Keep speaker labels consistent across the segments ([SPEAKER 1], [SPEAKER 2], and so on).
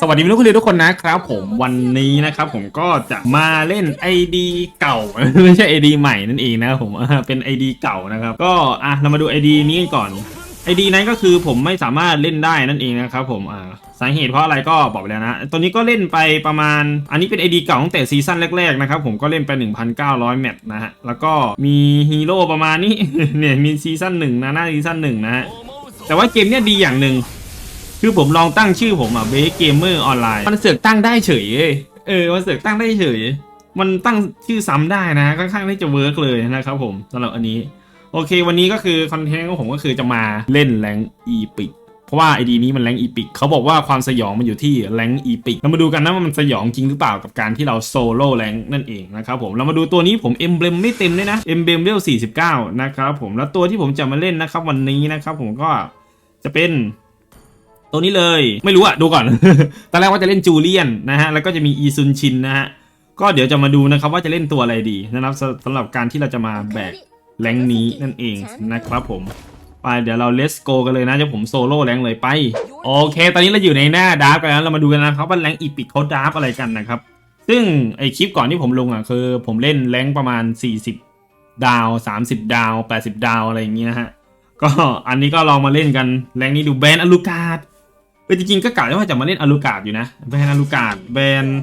[SPEAKER 1] สวัสดีพี่ลูกคุณทุกคนนะครับผมวันนี้นะครับผมก็จะมาเล่น ID เก่า ไม่ใช่ ID ใหม่นั่นเองนะครับผมอ่าเป็น ID เก่านะครับ ก็อะเรามาดู ID นี้กันก่อน ID นั้นก็คือผมไม่สามารถเล่นได้นั่นเองนะครับผมอ่าสาเหตุเพราะอะไรก็บอกไปแล้วนะ ตัวนี้ก็เล่นไปประมาณ อันนี้เป็น ID เก่าตั้งแต่ซีซั่นแรกๆนะครับ ผมก็เล่นไป 1,900 แมตช์นะฮะ แล้วก็มีฮีโร่ประมาณนี้ เนี่ยมีซีซั่นหนึ่งนะหน้าซีซั่นหนึ่งนะฮะ แต่ว่าเกมเนี้ยดีอย่างหนึ่ง คือผมลองตั้งชื่อผมอะเบสเกมเมอร์ออนไลน์มันเสือกตั้งได้เฉยเยเออมันเสือกตั้งได้เฉย มันตั้งชื่อซ้ำได้นะค่อนข้างที่จะเวิร์กเลยนะครับผมสำหรับอันนี้ โอเค วันนี้ก็คือคอนเทนต์ของผมก็คือจะมาเล่นแรงอีพิกเพราะว่าไอดีนี้มันแรงอีพิกเขาบอกว่าความสยองมันอยู่ที่แรงอีพิกเรามาดูกันนะว่ามันสยองจริงหรือเปล่ากับการที่เราโซโล่แรงนั่นเองนะครับผมเรามาดูตัวนี้ผมเอ็มเบลมไม่เต็มเลยนะเอ็มเบลเวล49 นะครับผมแล้วตัวที่ผมจะมาเล่นนะครับวันนี้นะครับผมก็จะเป็น ตัวนี้เลย ไม่รู้อะดูก่อน ตอนแรกว่าจะเล่นจูเลียนนะฮะ แล้วก็จะมีอีซุนชินนะฮะ ก็เดี๋ยวจะมาดูนะครับว่าจะเล่นตัวอะไรดีนะครับสำหรับการที่เราจะมาแบกแรงนี้นั่นเองนะครับผมไปเดี๋ยวเราเลสโกกันเลยนะเจะผมโซโล่แรงเลยไป โอเค ตอนนี้เราอยู่ในหน้าดาร์กแล้วเรามาดูกันนะครับว่าแรงอีพิกเขาดาร์กอะไรกันนะครับ ซึ่งไอคลิปก่อนที่ผมลงอะคือ ผมเล่นแรงประมาณ 40 ดาว 30 ดาว 80 ดาวอะไรอย่างเงี้นะฮะก็อันนี้ก็ลองมาเล่นกันแรงนี้ดูแบนอลูกาด เออจริงๆก็กะว่าจะมาเล่นอลูกาดอยู่นะแบรนด์อลูกาดแบรนด์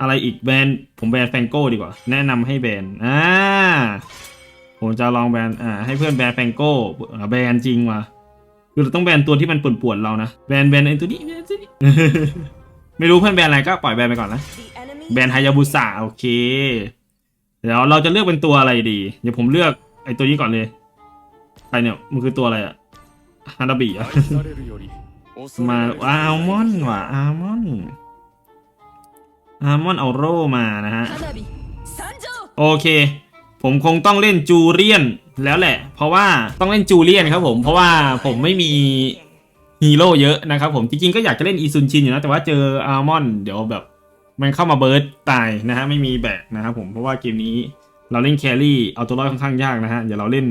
[SPEAKER 1] อะไรอีกแบรนด์ผมแบรนด์แฟงโก้ดีกว่า แนะนำให้แบรนด์อ่าผมจะลองแบรนด์อ่าให้เพื่อนแบรนด์แฟงโก้แบรนด์จริงว่ะคือเราต้องแบรนด์ตัวที่มันป่วนๆเรานะแบรนด์แบรนด์ไอ้ตัวนี้แบนด์ตัวนี้ ไม่รู้เพื่อนแบรนด์อะไรก็ปล่อยแบรนด์ไปก่อนนะแบรนด์ฮยาบุสะโอเคเดี๋ยวเราจะเลือกเป็นตัวอะไรดี เดี๋ยวผมเลือกไอ้ตัวนี้ก่อนเลยใครเนี่ยมันคือตัวอะไรอะฮานาบิอะ มาอัลมอนว่ะอัลมอนอัลมอนเอาโร่มานะฮะ โอเค ผมคงต้องเล่นจูเลียนแล้วแหละ เพราะว่าต้องเล่นจูเลียนครับผมเพราะว่าผมไม่มีฮีโร่เยอะนะครับผมจริงๆก็อยากจะเล่นอีซุนชินอยู่นะแต่ว่าเจออัลมอนเดี๋ยวแบบมันเข้ามาเบิร์ดตายนะฮะไม่มีแบกนะครับผมเพราะว่าเกมนี้เราเล่นแครี่เอาตัวรอดค่อนข้างยากนะฮะเดี๋ยวเราเล่น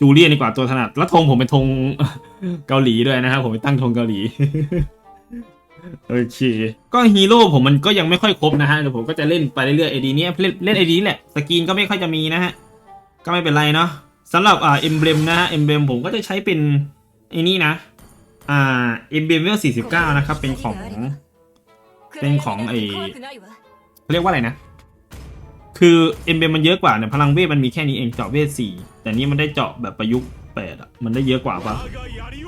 [SPEAKER 1] จูเลียนดีกว่าตัวถนัด แล้วธงผมเป็นธงเกาหลีด้วยนะครับผมไปตั้งธงเกาหลี โอเค ก็ฮีโร่ผมมันก็ยังไม่ค่อยครบนะฮะเดี๋ยวผมก็จะเล่นไปเรื่อยๆไอดีเนี้ยเล่นเล่นไอดีแหละ สกรีนก็ไม่ค่อยจะมีนะฮะ ก็ไม่เป็นไรเนาะสำหรับอ่าเอ็มเบลมนะฮะเอ็มเบลมผมก็จะใช้เป็นไอ้นี่นะ อ่าเอ็มเบลเวล49นะครับ เป็นของ เป็นของไอเรียกว่าอะไรนะ คือเอ็มเบมันเยอะกว่าเนี่ยพลังเวทมันมีแค่นี้เองเจาะเวทสี่แต่นี่มันได้เจาะแบบประยุกต์แปดอะมันได้เยอะกว่าปะ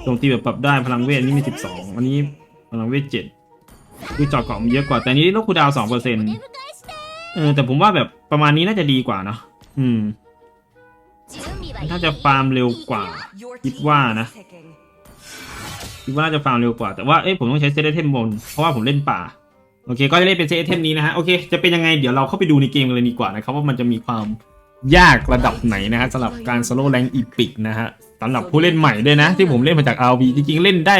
[SPEAKER 1] โจมตีแบบปรับได้พลังเวทนี่มีสิบสองอันนี้พลังเวทเจ็ดคือเจาะเกาะมันเยอะกว่า แต่นี้ลดคูดาวสองเปอร์เซ็นต์เออแต่ผมว่าแบบประมาณนี้น่าจะดีกว่านะอืม
[SPEAKER 2] น่าจะฟาร์มเร็วกว่า
[SPEAKER 1] คิดว่านะคิดว่าน่าจะฟาร์มเร็วกว่าแต่ว่าเอ้ยผมต้องใช้เซตไอเทมบนเพราะว่าผมเล่นป่า โอเค ก็จะเล่นเป็นเซตไอเทมนี้นะฮะ โอเค จะเป็นยังไง เดี๋ยวเราเข้าไปดูในเกมกันเลยดีกว่านะครับ ว่ามันจะมีความยากระดับไหนนะฮะสำหรับการสโล่แรงอีพิกนะฮะสำหรับผู้เล่นใหม่ด้วยนะ ที่ผมเล่นมาจาก RV จริงๆ เล่นได้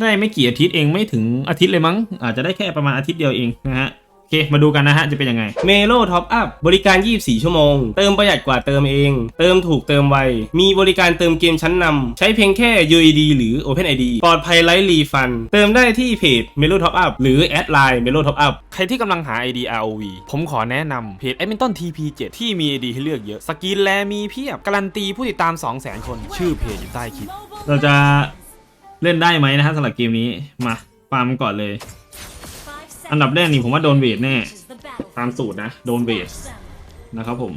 [SPEAKER 1] ได้ไม่กี่อาทิตย์เองไม่ถึงอาทิตย์เลยมั้ง อาจจะได้แค่ประมาณอาทิตย์เดียวเองนะฮะ โอเค มาดูกันนะฮะ จะเป็นยังไง
[SPEAKER 3] เมโลท็อปอัพบริการ 24 ชั่วโมง เติมประหยัดกว่าเติมเอง เติมถูกเติมไว มีบริการเติมเกมชั้นนำใช้เพียงแค่ UID หรือ OpenID ปลอดภัยไร้รีฟัน เติมได้ที่เพจ Melo Top Up หรือแอดไลน์ Melo Top Up
[SPEAKER 4] ใครที่กำลังหา ID ROV ผมขอแนะนำเพจ a d m i n t o n TP7 ที่มี ID ให้เลือกเยอะ สกินแลมีเพียบ การันตีผู้ติดตาม 200,000 คน ชื่อเพจอยู่ใต้คลิป
[SPEAKER 1] เราจะเล่นได้ไหมนะฮะสำหรับเกมนี้ มาฟาร์มก่อนเลย อันดับแรกนี่ผมว่าโดนเวทแน่ ตามสูตรนะ โดนเวทนะครับผม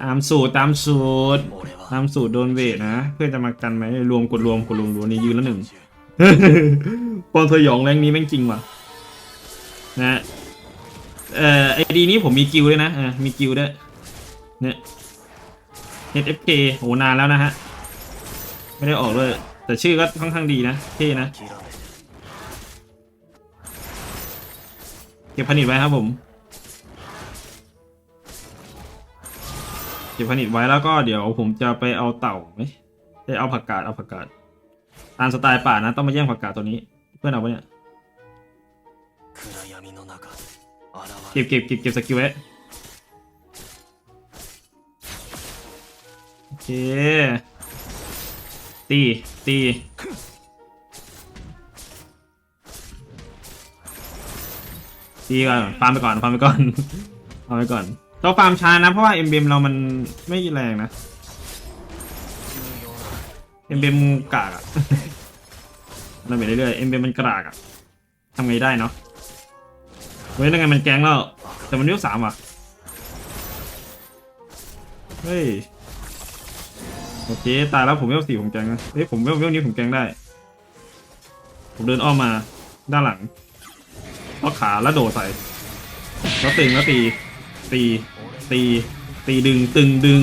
[SPEAKER 1] ตามสูตรตามสูตร ตามสูตรโดนเวทนะ เพื่อนจะมากันไหมรวมกดรวมกดรวมรวมนี่ยืนแล้วหนึ่งปองเธอหยองแรงนี้แม่งจริงว่ะนะเอ่อไอดีนี้ผมมีกิลด้วยนะเออมีกิลด้วยเนี่ย HFK โหนานแล้วนะฮะ ไม่ได้ออกเลย แต่ชื่อก็ค่อนข้างดีนะเท่นะ เก็บผนิตไว้ครับผมเก็บผนิตไว้แล้วก็เดี๋ยวผมจะไปเอาเต่าไหมได้เอาผักกาดเอาผักกาดตามสไตล์ป่านะต้องมาแย่งผักกาดตัวนี้ เพื่อนเอาไว้เนี่ยเก็บเก็บเก็บเก็บสกิลไว้โอเคตีตี ตีก่อนฟาร์มไปก่อนฟาร์มไปก่อนฟาร์มไปก่อนเราฟาร์มช้านะ เพราะว่าเอ็มเบมเรามันไม่แรงนะเอ็มเบมกากอะเราไปเรื่อยๆเอ็มเบมมันกรากอะทำไงได้เนาะเฮ้ยนั่นไงมันแกงแล้ว แต่มันเลี้ยวสามอะเฮ้ยโอเคตายแล้วผมเวลสี่ผมแกงนะเฮ้ยผมเวลเวลนี้ผมแกงได้ ผมเดินอ้อมมาด้านหลัง เอาขาแล้วโดดใส่แล้วตึงแล้วตี ตี ตี ตีดึง ตึงดึง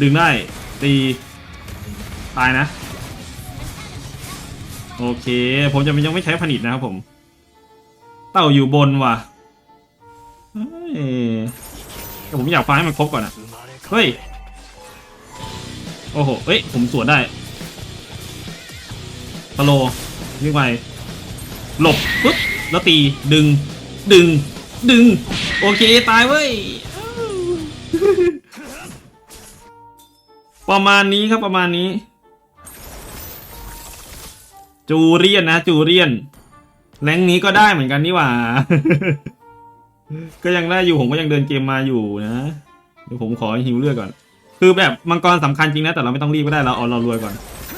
[SPEAKER 1] ดึงได้ ตี ตายนะ โอเค ผมจะยังไม่ใช้ผนิตนะครับผม เต่าอยู่บนว่ะเฮ้ยแต่ผมอยากฟังให้มันครบก่อนอะเฮ้ย โอ้โห เอ้ย ผมสวนได้สโลว์วิ่ไปหลบปุ๊บ แล้วตีดึง ดึง ดึง โอเค ตายเว้ย ประมาณนี้ครับประมาณนี้ จูเรียนนะ จูเรียน แรงนี้ก็ได้เหมือนกันนี่หว่า ก็ยังได้อยู่ผมก็ยังเดินเกมมาอยู่นะเดี๋ยวผมขอฮิวเลือดก่อน คือแบบมังกรสำคัญจริงนะ แต่เราไม่ต้องรีบก็ได้เราเอาเรารวยก่อน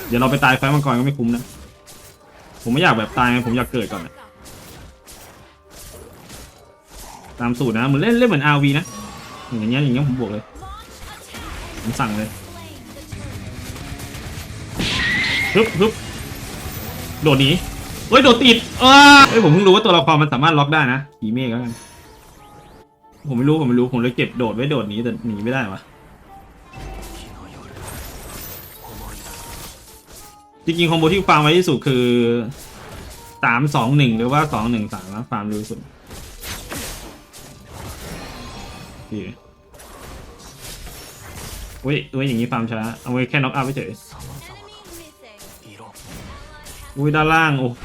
[SPEAKER 1] เดี๋ยวเราไปตายไฟมังกรก็ไม่คุ้มนะ ผมไม่อยากแบบตายไงผมอยากเกิดก่อนนะามสูตรนะเหมือนเล่นเล่นเหมือนอาวีนะอย่างเงี้ยอย่างเงี้ยผมบวกเลยผมสั่งเลยฮึบฮึบโดดหนีเฮ้ยโดดติดเออเฮ้ยผมเพิ่งรู้ว่าตัวละครมันสามารถล็อกได้นะผีเมฆแล้วกันผมไม่รู้ผมไม่รู้ผมเลยเก็บโดดไว้โดดหนีแต่หนีไม่ได้วะจริงๆคอมโบที่ฟาร์มไว้ที่สุดคือสามสองหนึ่งหรือว่าสองหนึ่งสามนะฟาร์มเร็วสุด โอเคเว้ยเว้ยอย่างนี้ฟาร์มช้าเอาไว้แค่น็อกอัพเฉยอุ้ยด้านล่างโอ้โห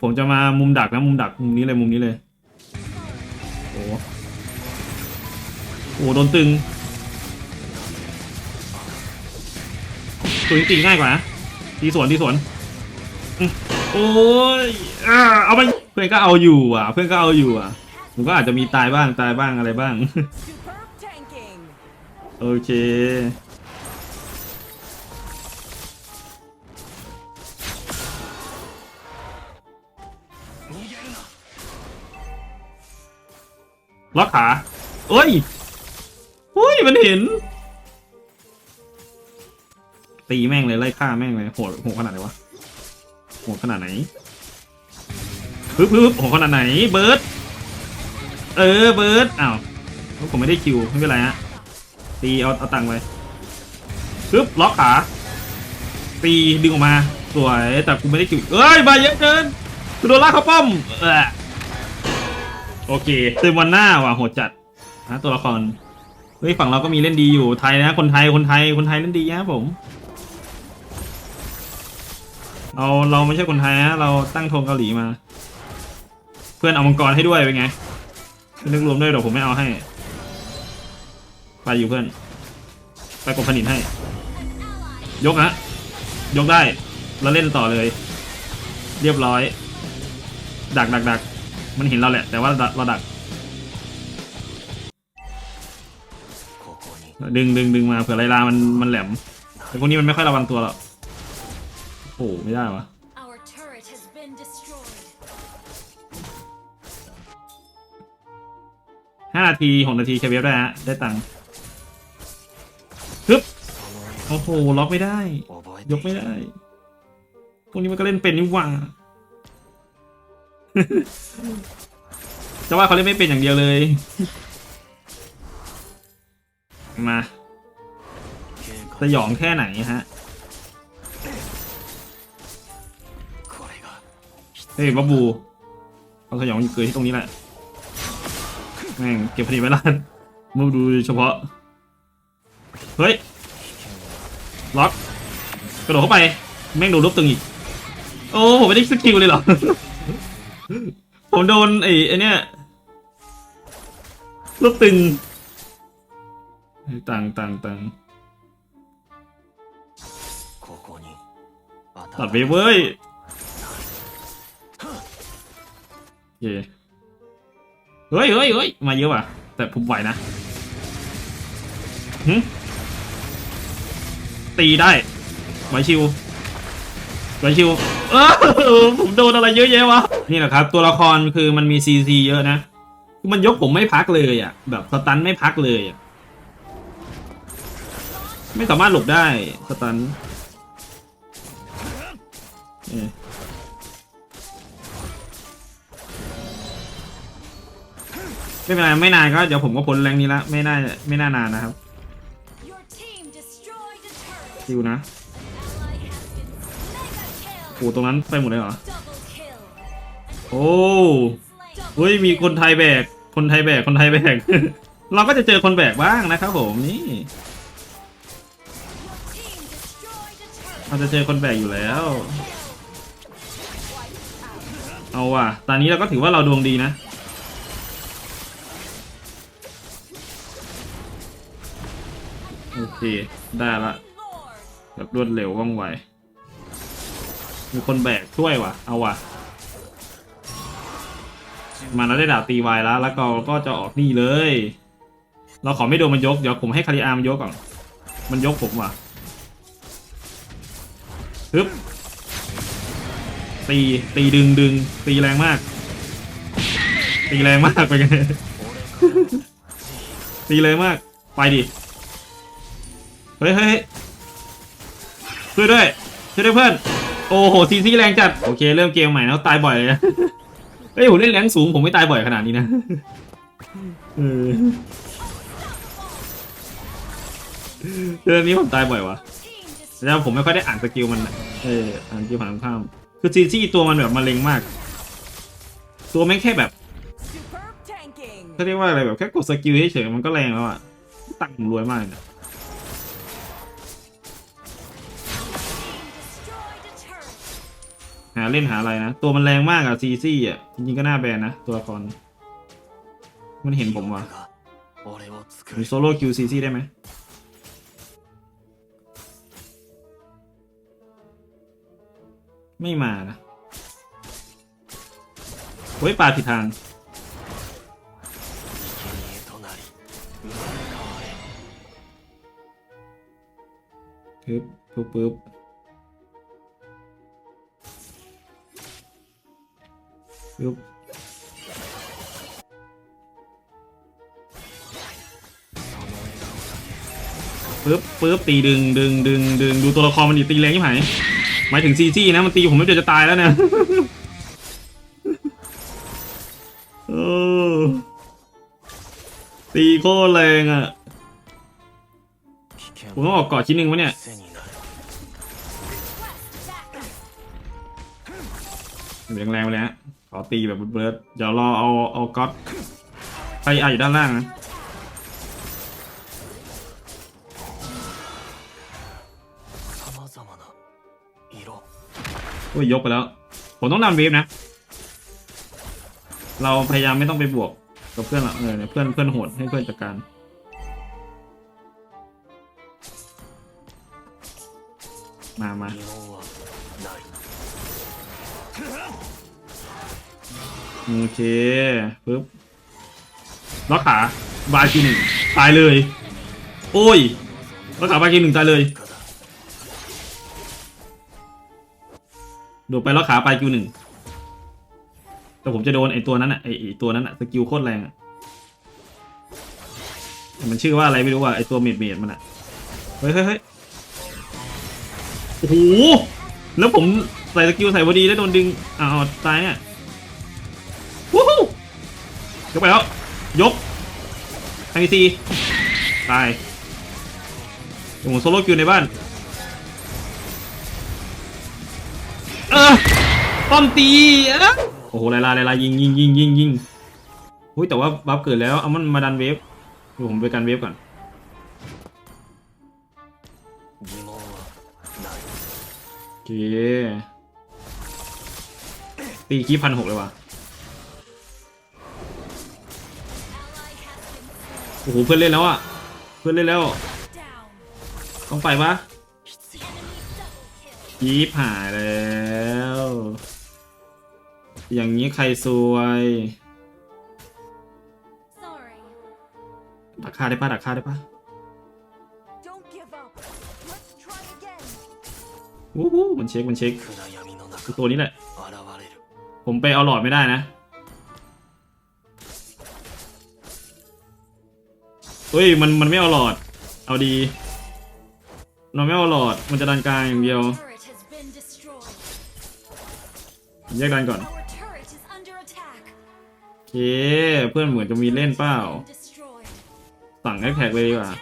[SPEAKER 1] ผมจะมามุมดักนะมุมดักมุมนี้เลยมุมนี้เลยโอ้โหโดนตึงตัวจริงง่ายกว่านะทีสวนทีสวนโอ้ยอ่าเอาไป เพื่อนก็เอาอยู่อะ เพื่อนก็เอาอยู่อะ ผมก็อาจจะมีตายบ้างตายบ้างอะไรบ้าง โอเค ล็อกขาเอ้ยเฮ้ย มันเห็น ตีแม่งเลยไล่ฆ่าแม่งเลยโหดโหดขนาดไหนวะโหดขนาดไหน ฮึบฮึบโหขนาดไหนเบิร์ดเออเบิร์ดอ้าวผมไม่ได้คิวไม่เป็นไรฮะตีเอาเอาตังค์ไปปึ๊บล็อกขาตีดึงออกมาสวยแต่กูไม่ได้คิวเอ้ยมาเยอะเกินกูโดนลากเข้าป้อมเออโอเคเต็มวันหน้าว่ะโหดจัดนะตัวละครเฮ้ยฝั่งเราก็มีเล่นดีอยู่ไทยนะคนไทยคนไทยคนไทยเล่นดีนะผมเราเราไม่ใช่คนไทยนะเราตั้งธงเกาหลีมา พื่อนเอามังกรให้ด้วยเป็นไงนึกรวมด้วยเดี๋ยวผมไม่เอาให้ ไปอยู่เพื่อน ไปกดผนิตให้ ยกนะยกได้ แล้วเล่นต่อเลย เรียบร้อย ดักดักดักมันเห็นเราแหละ แต่ว่าเราดัก ดึงดึงดึงมาเผื่อไรลามันมันแหลม แต่พวกนี้มันไม่ค่อยระวังตัวหรอก โอ้ไม่ได้วะ ห้านาทีหกนาทีแคเวฟได้ฮะได้ตังค์ฮึบโอ้โหล็อกไม่ได้ ยกไม่ได้พวกนี้มันก็เล่นเป็นนี่หว่าจะว่าเขาเล่นไม่เป็นอย่างเดียวเลย มาสยองแค่ไหนฮะเฮ้ยบับบูเอาสยองอยู่เกิดที่ตรงนี้แหละ แม่งเก็บผลิตไว้ล้านมาดูเฉพาะ เฮ้ย ล็อก กระโดดเข้าไป แม่งโดนลบตึงอีก โอ้ผมไม่ได้สกิลเลยเหรอ ผมโดนไอ้ไอ้เนี่ยลบตึงตังตังตังตัดไปเว้ยเค เฮ้ยเฮ้ยเฮ้ยมาเยอะว่ะ แต่ผมไหวนะหึตีได้ไหวชิวไหวชิว เออผมโดนอะไรเยอะแยะวะ นี่แหละครับ ตัวละครคือมันมีซีซีเยอะนะคือมันยกผมไม่พักเลยอะ แบบสตันไม่พักเลยอะ ไม่สามารถหลบได้สตันเออ ไม่เป็นไรไม่นานก็เดี๋ยวผมก็พ้นแรงนี้ละไม่น่าไม่น่านานนะครับ
[SPEAKER 2] Your team destroyed a turret.
[SPEAKER 1] คิวนะ
[SPEAKER 2] Ally has been mega
[SPEAKER 1] โอ้ตรงนั้นไปหมดเลยเหรอ
[SPEAKER 2] kill. Double kill.
[SPEAKER 1] โอ้
[SPEAKER 2] Slain.
[SPEAKER 1] เฮ้ยมีคนไทยแบก คนไทยแบก คนไทยแบก เราก็จะเจอคนแบกบ้างนะครับผมนี่
[SPEAKER 2] Your team destroyed a turret.
[SPEAKER 1] เราจะเจอคนแบกอยู่แล้ว เอาว่ะ ตอนนี้เราก็ถือว่าเราดวงดีนะ เค ได้ละ แบบรวดเร็วว่องไว มีคนแบกช่วยว่ะ เอาว่ะ มาแล้วได้ดาบตีวายแล้ว แล้วก็ก็จะออกนี่เลย เราขอไม่โดนมันยก เดี๋ยวผมให้คาริอามันยกก่อน มันยกผมว่ะฮึบตีตีดึงดึงตีแรงมาก ตีแรงมากไปกันตีแรงมาก ไปดิ เฮ้ยเฮ้ยเฮ้ยช่วยด้วยช่วยด้วยเพื่อน โอ้โหซีซีแรงจัด โอเค เริ่มเกมใหม่แล้วตายบ่อยเลยนะ เฮ้ยผมเล่นแรงสูงผมไม่ตายบ่อยขนาดนี้นะเออเดือนนี้ผมตายบ่อยวะ
[SPEAKER 2] Team destroyed.
[SPEAKER 1] แล้วผมไม่ค่อยได้อ่านสกิลมันอะเอออ่านสกิลผ่านข้าม คือซีซีตัวมันแบบมาเล็งมาก ตัวแม่งแค่แบบ
[SPEAKER 2] Superb tanking.
[SPEAKER 1] เขาเรียกว่าอะไรแบบแค่กดสกิลเฉยๆมันก็แรงแล้วอะตังค์ผมรวยมากเลย หาเล่นหาอะไรนะ ตัวมันแรงมากอะซีซี่อะจริงๆก็น่าแบนนะ ตัวละคร มันเห็นผมว่ะมีโซโล่คิวซีซี่ได้ไหมไม่มานะเฮ้ยปลาผิดทางปึ๊บปึ๊บปึ๊บ ปึ๊บปึ๊บปึ๊บตีดึงดึงดึงดึงดูตัวละครมันอยู่ตีแรงยิ่งไาหมายถึงซีซีนะมันตีผมไม่เจอจะตายแล้วเนี่ยตีโคตรแรงอะผมต้องออกเกาะชิ้นหนึ่งวะเนี่ย
[SPEAKER 5] แรง
[SPEAKER 1] แรงไปแล้ว อตีแบบเบิร์ดเดี๋ยวรอเอาเอาก๊อตไอไออยู่ด้านล่างนะโอ้ยยกไปแล้ว ผมต้องดันเวฟนะ เราพยายามไม่ต้องไปบวกกับเพื่อนละเออเพื่อนเพื่อนโหดให้เพื่อนจัดการมามา โอเคปึ๊บล็อกขาบาคีหนึ่งตายเลย โอ้ยล็อกขาบาคีหนึ่งตายเลยโดดไปล็อกขาไปคิวหนึ่งแต่ผมจะโดนไอตัวนั้นอะไอตัวนั้นอะสกิลโคตรแรงอะมันชื่อว่าอะไรไม่รู้ว่าไอตัวเมดเมดมันอะเฮ้ยเฮ้ยโอ้โหแล้วผมใส่สกิลใส่พอดีแล้วโดนดึงอ้าวตายเนี่ย ยกไปแล้ว ยกไอซีตายโอ้โหซโล่คิวในบ้าน เออต้อมตีโอ้โหลายลายลายยิงยิงยิงยิงยิงหุ้ยแต่ว่าบัฟเกิดแล้ว เอามันมาดันเวฟดูผมไปกันเวฟก่อนโอเคตีคีพันหกเลยว่ะ โอ้โหเพื่อนเล่นแล้วอะ เพื่อนเล่นแล้ว ต้องไปปะยีผ่าแล้ว อย่างนี้ใครซวยดักฆ่าได้ปะดักฆ่าได้ปะวู้ฮู้มันเช็ค มันเช็คคือตัวนี้แหละ ผมไปเอาหลอดไม่ได้นะ เฮ้ยมันมันไม่เอาหลอด เอาดีเราไม่เอาหลอดมันจะดันกลางอย่างเดียวแยกดันก่อนโอเคเพื่อนเหมือนจะมีเล่นเปล่าสั่งให้แท็กเลยดีกว่า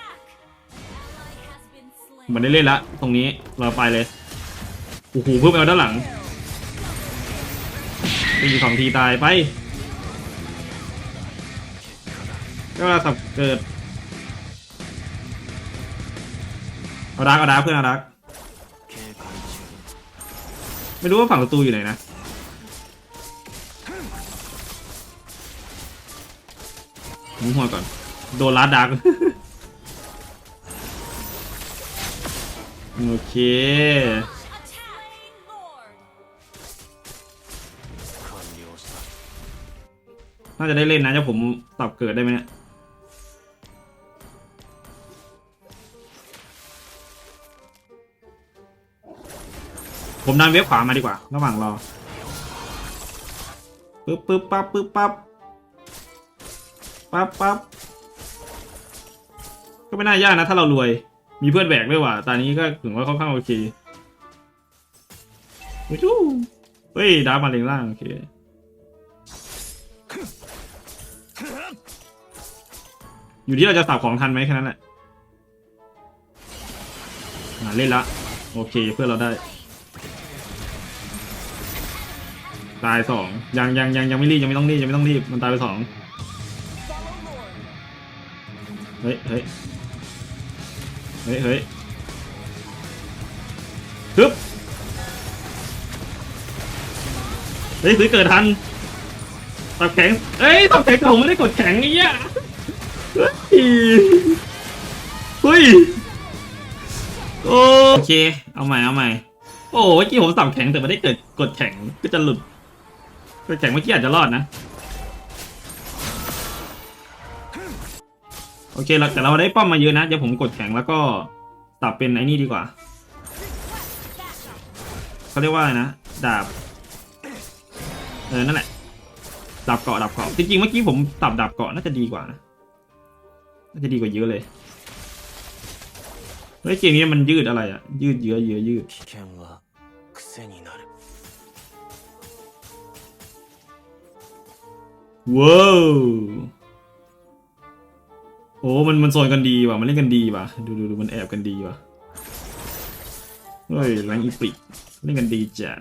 [SPEAKER 1] มันได้เล่นละตรงนี้เราไปเลยโอ้โหเพิ่มไปเอาด้านหลังตีสองทีตายไปก็สับเกิด เอาดักเอาดักเพื่อนเอาดักไม่รู้ว่าฝั่งประตูอยู่ไหนนะมุ้งหัวก่อน โดนลาดดักโอเคน่าจะได้เล่นนะจะผมตอบเกิดได้ไหมเนี่ย ผมดันเว็บขวามาดีกว่า ระหว่างรอปึ๊บปึ๊บปั๊บปึ๊บปั๊บปั๊บปั๊บก็ไม่น่ายากนะ ถ้าเรารวย มีเพื่อนแบกด้วยว่ะตอนนี้ก็ถึงว่าค่อนข้างโอเคอุ๊ยเฮ้ยดาบมาเลงล่างโอเคอยู่ที่เราจะสับของทันไหมแค่นั้นแหละเล่นละ โอเคเพื่อนเราได้ ตายสองยังยังยังยังไม่รีบยังไม่ต้องรีบยังไม่ต้องรีบมันตายไปสองเฮ้ยเฮ้ยเฮ้ยเฮ้ยฮึบเฮ้ยซื้อเกิดทันตับแข็งเอ้ยตับแข็งผมไม่ได้กดแข็งไอ้เหี้ยเฮ้ยเฮ้ยโอเค เอาใหม่เอาใหม่ โอ้เมื่อกี้ผมสับแข็งแต่ไม่ได้เกิดกดแข็งก็จะหลุด กดแข็งเมื่อกี้อาจจะรอดนะ โอเคแล้วแต่เราได้ป้อมมาเยอะนะเดี๋ยวผมกดแข็งแล้วก็สับเป็นไอ้นี่ดีกว่าเขาเรียกว่าอะไรนะดาบเออนั่นแหละดาบเกาะดาบเกาะจริงๆเมื่อกี้ผมสับดาบเกาะน่าจะดีกว่านะน่าจะดีกว่าเยอะเลยเฮ้ยเกมนี้มันยืดอะไรอะยืดเยอะเยอะยืด ว้าวโอ้มันมันโซนกันดีว่ะ มันเล่นกันดีว่ะ ดูดูดูมันแอบกันดีว่ะ เฮ้ยแรงอีปิกเล่นกันดีจัด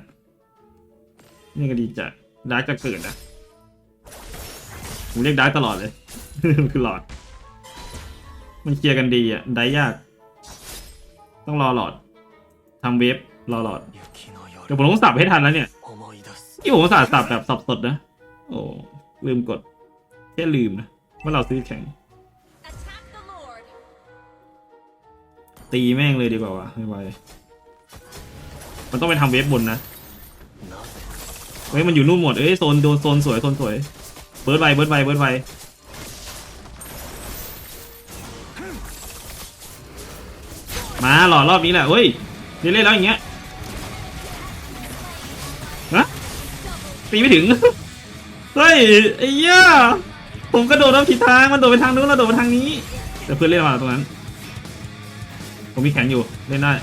[SPEAKER 1] เล่นกันดีจัดดาร์กจะเกิดนะผมเรียกดาร์กตลอดเลย มันคือหลอด มันเคลียร์กันดีอะ ได้ยาก ต้องรอหลอดทำเวฟรอหลอด เดี๋ยวผมต้องสับให้ทันแล้วเนี่ยที่ผมสับสับแบบสับสดนะ โอ้ ลืมกดแค่ลืมนะว่าเราซื้อแข่ง
[SPEAKER 2] Attack the Lord.
[SPEAKER 1] ตีแม่งเลยดีกว่าวะไม่ไหวมันต้องไปทำเวฟบนนะ
[SPEAKER 5] なぜ
[SPEAKER 1] เฮ้ยมันอยู่นู่นหมดเอ้ยโซนโดนโซนสวยโซนสวยเบิร์ดไวเบิร์ดไวเบิร์ดไวมาหล่อรอบนี้แหละเฮ้ยเล่นเล่นแล้วอย่างเงี้ยฮะตีไม่ถึง เฮ้ยไอ้เหี้ยผมกระโดดแล้วผิดทางมันโดดไปทางนู้นเราโดดไปทางนี้ แต่เพื่อนเล่นมาตรงนั้น ผมมีแขนอยู่เล่นได้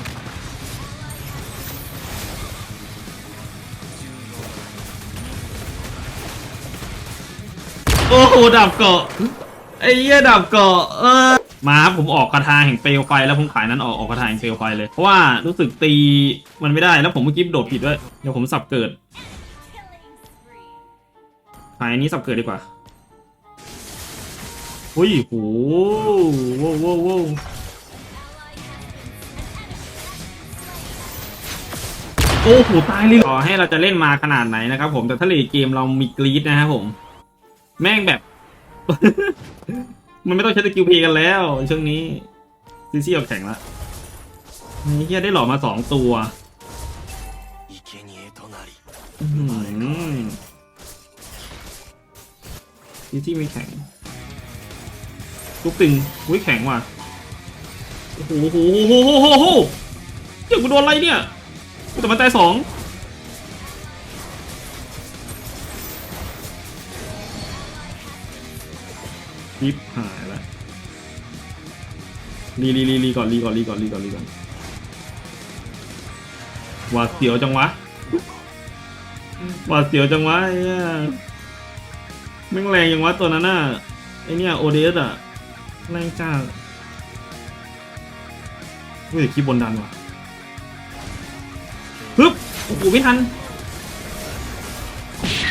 [SPEAKER 1] โอ้โหดับเกาะไอ้เหี้ยดับเกาะเออมาผมออกคาถาแห่งเปลวไฟแล้วผมขายนั้นออกออกคาถาแห่งเปลวไฟเลยเพราะว่ารู้สึกตีมันไม่ได้แล้วผมเมื่อกี้โดดผิดด้วยเดี๋ยวผมสับเกิด ผ่านอันนี้สับเกิดดีกว่าอุ้ยโหว้าว้าวว้
[SPEAKER 2] ว
[SPEAKER 1] โอ้โหตายเลยต่อให้เราจะเล่นมาขนาดไหนนะครับผมแต่ถ้าเลเกมเรามีกรีดนะครับผม แม่งแบบ มันไม่ต้องใช้สกิลพีกันแล้ว ช่วงนี้ซีซี่ออแข็งละนี่เฮียได้หล่อมาสองตัว อืม ที่ที่ไม่แข็งทุกตึงอุ้ยแข็งว่ะโอ้โหโอ้โหโอ้โหโอ้โหโอ้โหเดี๋ยวกูโดนอะไรเนี่ยกูแต่มันตายสองยิบหายละรีรีรีรีก่อนรีก่อนรีก่อนรีก่อนรีก่อนหวาดเสียวจังวะหวาดเสียวจังวะไอ้เนี่ย แม่งแรงยังวะตัวนั้นน่ะไอเนี่ยโอเดสอะแรงจ้าเฮ้ยคีย์บนดันว่ะฮึบโอ้โหไม่ทัน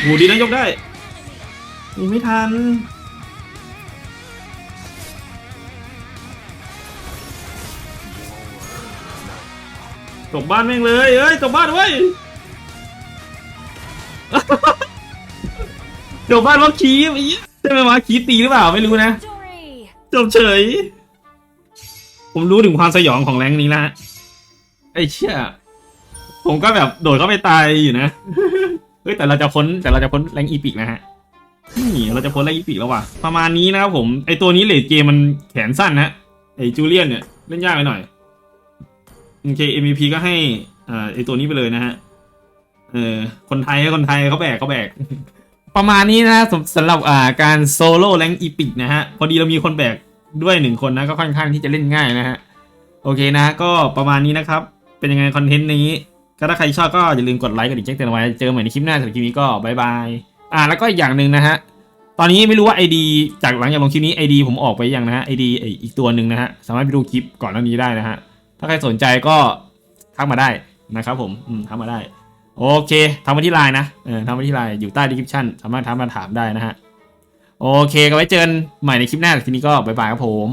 [SPEAKER 1] โหดีนะยกได้นี่ไม่ทันจบบ้านแม่งเลยเอ้ยจบบ้านเว้ย จบบ้านว่าคีบไอ้เหี้ยใช่ไหมวะคีบตีหรือเปล่าไม่รู้นะจบเฉย ผมรู้ถึงความสยองของแรงนี้ละไอ้เชี่ยผมก็แบบโดดเข้าไปตายอยู่นะเฮ้ยแต่เราจะพ้นแต่เราจะพ้นแรงอีพิกนะฮะนี่เราจะพ้นแรงอีพิกแล้วว่ะประมาณนี้นะครับผมไอตัวนี้เลดเกมมันแขนสั้นนะไอจูเลียนเนี่ยเล่นยากไปหน่อยโอเค MVP ก็ให้อ่าไอตัวนี้ไปเลยนะฮะเออคนไทยคนไทยเขาแบกเขาแบก ประมาณนี้นะสำหรับอ่าการโซโล่แรงอีพิกนะฮะ พอดีเรามีคนแบกด้วยหนึ่งคนนะก็ค่อนข้างที่จะเล่นง่ายนะฮะ โอเคนะก็ประมาณนี้นะครับ เป็นยังไงคอนเทนต์นี้ ก็ถ้าใครชอบก็อย่าลืมกดไลค์กดติดแจ้งเตือนไว้ เจอกันใหม่ในคลิปหน้าสำหรับคลิปนี้ก็บายบายอ่าแล้วก็อีกอย่างหนึ่งนะฮะตอนนี้ไม่รู้ว่า ID จากหลังจากลงคลิปนี้ ID ผมออกไปยังนะฮะ ID ไอ้อีกตัวหนึ่งนะฮะสามารถไปดูคลิปก่อนหน้านี้ได้นะฮะถ้าใครสนใจก็ทักมาได้นะครับผมอืมทักมาได้ โอเคทำมาที่ไลน์นะเออทำมาที่ไลน์อยู่ใต้ดีคริปชั่นสามารถทักมาถามได้นะฮะ โอเคก็ไว้เจอกันใหม่ในคลิปหน้าทีนี้ก็บ๊ายบายครับผม